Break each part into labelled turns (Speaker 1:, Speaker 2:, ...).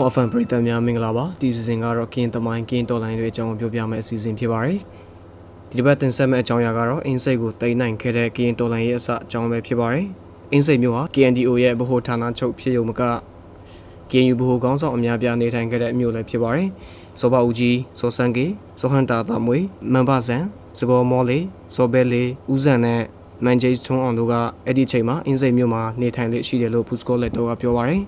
Speaker 1: Often ပရိသတ်များမင်္ဂလာပါဒီစီစဉ်ကတော့ကင်းသမိုင်းကင်းတော်လိုင်းတွေအကြောင်းပြောပြမယ့်အစီအစဉ်ဖြစ်ပါတယ်ဒီတစ်ပတ်တင်ဆက်မယ့်အကြောင်းအရာကတော့အင်းစိတ်ကိုတိမ့်နိုင်ခဲ့တဲ့ကင်းတော်လိုင်းရဲ့အစအကြောင်းပဲဖြစ်ပါတယ်အင်းစိတ်မျိုးဟာ KNDO ရဲ့ဗဟိုဌာနချုပ်ဖြစ်ရုံမက KNU ဗဟိုကောင်းဆောင်အများပြားနေထိုင်ခဲ့တဲ့မြို့လည်းဖြစ်ပါတယ်စောဘဦးကြီးစောစန်းကေစောဟန်တာသမွေမန်ပါဇန်စကောမောလေးစောဘဲလေးဦးဇန်နဲ့မန်ဂျေးထွန်းအောင်တို့ကအဲ့ဒီချိန်မှာအင်းစိတ်မြို့မှာနေထိုင်လေရှိတယ်လို့ဖူစကောလက်တော့ကပြောပါတယ်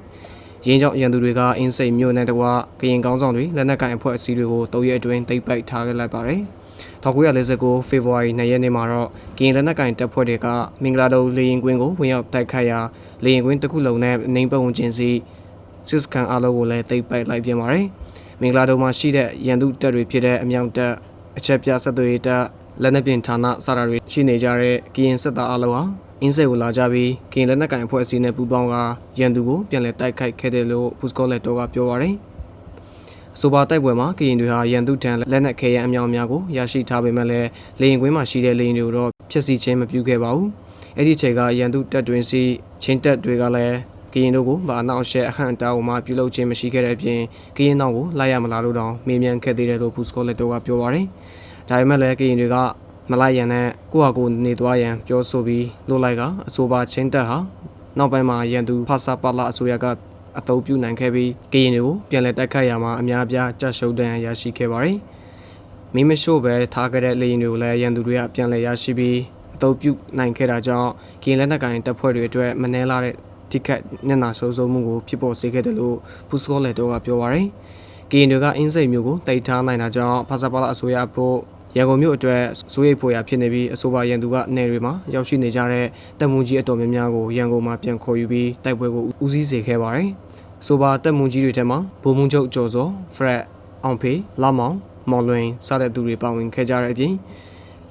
Speaker 1: ရင်းကြောင့်ရန်သူတွေကအင်းစိတ်မြို့နဲ့တကွကရင်ကောင်းဆောင်တွေလက်နက်ကင်အဖွဲ့အစည်းတွေကိုတုံးရဲအတွင်းတိတ်ပိုက်ထားခဲ့လိုက်ပါတယ်1949ဖေဖော်ဝါရီ2ရက်နေ့မှာတော့ကရင်လက်နက်ကင်တပ်ဖွဲ့တွေကမင်္ဂလာဒုံလေရင်ကွင်းကိုဝင်ရောက်တိုက်ခိုက်ရာလေရင်ကွင်းတစ်ခုလုံးနဲ့နေပတ်ဝန်းကျင်စီစစ်စကန်အလုံးကိုလည်းတိတ်ပိုက်လိုက်ပြန်ပါတယ်မင်္ဂလာဒုံမှာရှိတဲ့ရန်သူတပ်တွေဖြစ်တဲ့အမြောက်တပ်အချက်ပြဆက်သွေးတပ်လက်နက်ပြင်ဌာနစတာတွေရှိနေကြတဲ့ကရင်စစ်သားအလုံးဟာ အင်းစိတ်ကိုလာကြပြီးကရင်လက်နက်ကင်အဖွဲ့အစည်းနဲ့ပူးပေါင်းကရန်သူကိုပြန်လည်တိုက်ခိုက်ခဲ့တယ်လို့ဖူစကောလက်တော်ကပြောပါတယ်။ဆိုပါတိုက်ပွဲမှာကရင်တွေဟာရန်သူထံလက်နက်ခဲယမ်းအမြောက်အများကိုရရှိထားပေမဲ့လည်းလေရင်ကွင်းမှာရှိတဲ့လေရင်တွေကိုတော့ဖျက်ဆီးခြင်းမပြုခဲ့ပါဘူး။အဲ့ဒီချိန်ကရန်သူတပ်တွင်စီချင်းတပ်တွေကလည်းကရင်တို့ကိုဗာနောက်ရှက်အဟန့်တာဝမှပြုလုပ်ခြင်းမရှိခဲ့တဲ့အပြင်ကရင်နောက်ကိုလိုက်ရမလားလို့တောင်မေးမြန်းခဲ့သေးတယ်လို့ဖူစကောလက်တော်ကပြောပါတယ်။ဒါပေမဲ့လည်းကရင်တွေက မလိုက်ရန်နဲ့ကိုယ့်ဟာကိုယ်နေသွားရန်ပြောဆိုပြီးလို့လိုက်ကအဆိုပါချင်းတပ်ဟာနောက်ပိုင်းမှာရန်သူဖာစာပါလာအစိုးရကအတုံးပြုနိုင်ခဲ့ပြီးကရင်တွေကိုပြန်လည်တိုက်ခိုက်ရမှာအများအပြားကြရှုပ်ဒဏ်ရရှိခဲ့ပါတယ်။မိမရှို့ပဲထားခဲ့တဲ့လေရင်တွေကိုလည်းရန်သူတွေကပြန်လည်ရရှိပြီးအတုံးပြုနိုင်ခဲ့တာကြောင့်ကရင်လက်နက်ကိုင်တပ်ဖွဲ့တွေအတွက်မနှဲလာတဲ့တိခတ်မျက်နှာဆိုးဆိုးမှုကိုဖြစ်ပေါ်စေခဲ့တယ်လို့ဖူစကောလက်တော့ကပြောပါတယ်။ကရင်တွေကအင်းစိတ်မျိုးကိုတိတ်ထားနိုင်တာကြောင့်ဖာစာပါလာအစိုးရဖို့ ရန်ကုန်မြို့အတွက်စိုးရိမ်ဖွယ်ရာဖြစ်နေပြီးအဆိုပါရန်သူကနယ်တွေမှာရောက်ရှိနေကြတဲ့တပ်မှုကြီးအတော်များများကိုရန်ကုန်မှာပြန်ခေါ်ယူပြီးတိုက်ပွဲကိုဦးစီးစေခဲ့ပါတယ်။အဆိုပါတပ်မှုကြီးတွေထဲမှာဗိုလ်မှူးချုပ်ကျော်စောဖရက်အောင်ဖေလာမောင်မောင်လွင်စတဲ့သူတွေပါဝင်ခဲ့ကြတဲ့အပြင်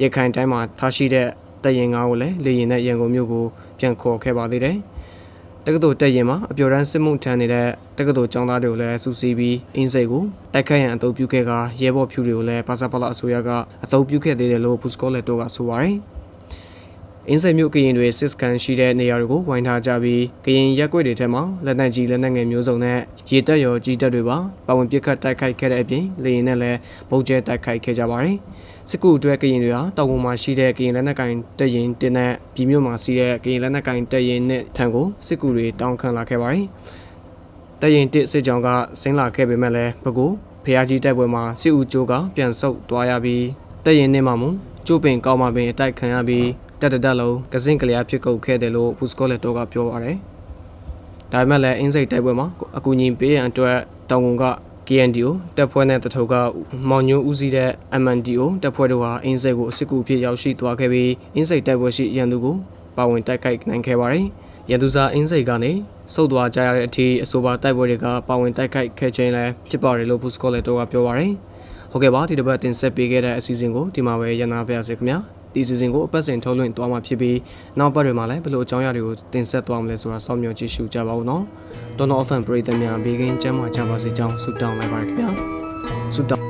Speaker 1: ရခိုင်တိုင်းမှာထားရှိတဲ့တပ်ရင်ငါးကိုလည်းလေရင်နဲ့ရန်ကုန်မြို့ကိုပြန်ခေါ်ခဲ့ပါသေးတယ်။ တက္ကသိုလ်တက်ရင်မှာအပျော်တန်းစစ်မှုထမ်းနေတဲ့တက္ကသိုလ်ကျောင်းသားတွေကိုလည်းစူးစီးပြီးအင်းစိတ်ကိုတိုက်ခတ်ရန်အသုံးပြုခဲ့ကရဲဘော်ဖြူတွေကိုလည်းပါစာပလအစိုးရကအသုံးပြုခဲ့သေးတယ်လို့ဖူစကောလက်တော့ကဆိုပါတယ်။အင်းစိတ်မြို့ကရင်တွေစစ်စကန်ရှိတဲ့နေရာတွေကိုဝိုင်းထားကြပြီးကရင်ရက်ွက်တွေထဲမှာလက်နက်ကြီးလက်နက်ငယ်မျိုးစုံနဲ့ရေတပ်ရောကြီးတပ်တွေပါပါဝင်ပစ်ခတ်တိုက်ခိုက်ခဲ့တဲ့အပြင်လေရင်နဲ့လည်းပုံကျဲတိုက်ခိုက်ခဲ့ကြပါတယ်။ စစ်ကူအတွက်ကရင်တွေဟာတောင်ပေါ်မှာရှိတဲ့ကရင်လက်နက်ကင်တပ်ရင်တင်တဲ့ပြည်မြို့မှာရှိတဲ့ကရင်လက်နက်ကင်တပ်ရင်နဲ့ထံကိုစစ်ကူတွေတောင်းခံလာခဲ့ပါတယ်။တပ်ရင်တစ်စစ်ကြောင်းကဆင်းလာခဲ့ပေမဲ့လည်းဘကူဖျားကြီးတိုက်ပွဲမှာစစ်ဦးကျိုးကပြန်ဆုတ်သွားရပြီးတပ်ရင်နဲ့မှမူကျိုးပင်ကောက်မှပင်အတိုက်ခံရပြီးတက်တတက်လုံးကစင်ကလျာဖြစ်ကုန်ခဲ့တယ်လို့ဖူစကောလက်တော့ကပြောပါတယ်။ဒါပေမဲ့လည်းအင်းစိတ်တိုက်ပွဲမှာအကူအညီပေးရန်အတွက်တောင်ကုန်က KNDO တပ်ဖွဲ့နဲ့တထုပ်ကမောင်ညိုဦးစီးတဲ့ MNDO တပ်ဖွဲ့တို့ဟာအင်းစိတ်ကိုအစ်ကူအဖြစ်ရောက်ရှိသွားခဲ့ပြီးအင်းစိတ်တိုက်ပွဲရှိရန်သူကိုပါဝင်တိုက်ခိုက်နိုင်ခဲ့ပါတယ်။ရန်သူစားအင်းစိတ်ကနေစုပ်သွားကြရတဲ့အထိအဆိုပါတိုက်ပွဲတွေကပါဝင်တိုက်ခိုက်ခဲ့ခြင်းလည်းဖြစ်ပါတယ်လို့ဖူစကောလက်တော့ကပြောပါတယ်။ဟုတ်ကဲ့ပါဒီတစ်ပတ်တင်ဆက်ပေးခဲ့တဲ့အစီအစဉ်ကိုဒီမှာပဲရနာပါရစေခင်ဗျာ။ ဒီစီစဉ်ကိုအပတ်စဉ်ထုတ်လွှင့်သွားမှာဖြစ်ပြီးနောက်ပတ်တွေမှာလည်းဘယ်လိုအကြောင်းအရာတွေကိုတင်ဆက်သွားမလဲဆိုတာစောင့်မျှော်ကြည့်ရှုကြပါဦးနော်။ဒေါ်နော်အဖန်ပရိသတ်များဘေးကင်းကျန်းမာကြပါစေကြောင်းဆုတောင်းလိုက်ပါရခင်ဗျာ။ဆုတောင်း